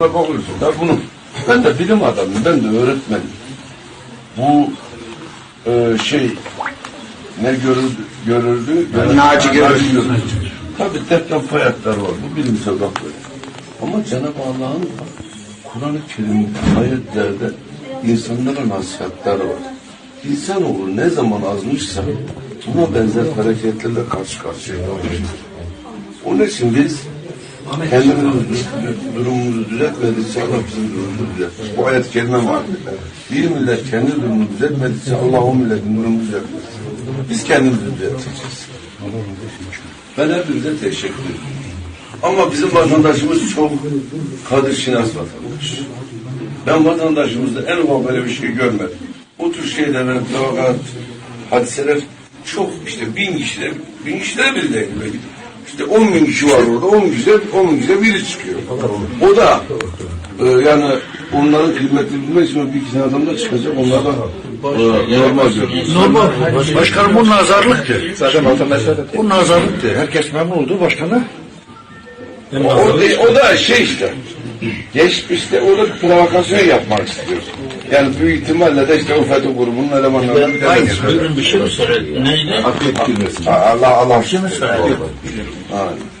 bakıyorsun da bunu. Ben de bilim adamıyım, ben de öğretmenim. Bu e, şey ne görüldü, görüldü? Naci görüldü. Tabii deprem fay hatları var, bu bilimsel bak böyle. Ama Cenab-ı Allah'ın Kur'an-ı Kerim'de ayetlerde insanlara nasihatleri var. İnsanoğlu ne zaman azmışsa buna benzer hareketlerle karşı karşıya kalmıştır. Onun için biz kendimiz durumumuzu düzeltmedikçe Allah bizim durumumuzu düzeltmez. Bu ayet kelime var. Bir millet kendi durumunu düzeltmedikçe Allah o milletin durumunu düzeltmez. Biz kendimizi düzelteceğiz. Ben hepinize teşekkür ederim. Ama bizim vatandaşımız çok kadir şinas vatandaş. Ben vatandaşımızda en ufak böyle bir şey görmedim. Bu tür şeyler, vakat, hadiseler çok işte bin kişide, bin kişide bile değil belki. İşte on bin kişi var orada, on kişide, on bin kişide biri çıkıyor. O da e, yani onların kıymetini bilmek için bir iki tane adam da çıkacak, onlar da e, normal görüyor. Normal. Başkanım bu nazarlıktı. Zaten Bu nazarlıktı. Herkes memnun oldu başkanı. O, o, o da şey işte. Geçmişte o da provokasyon yapmak istiyor. Yani büyük ihtimalle de işte o FETÖ grubunun elemanları bir tane Buyurun bir şey mi söyledi? Neydi? Allah Allah. Bir şey mi söyledi? Aynen.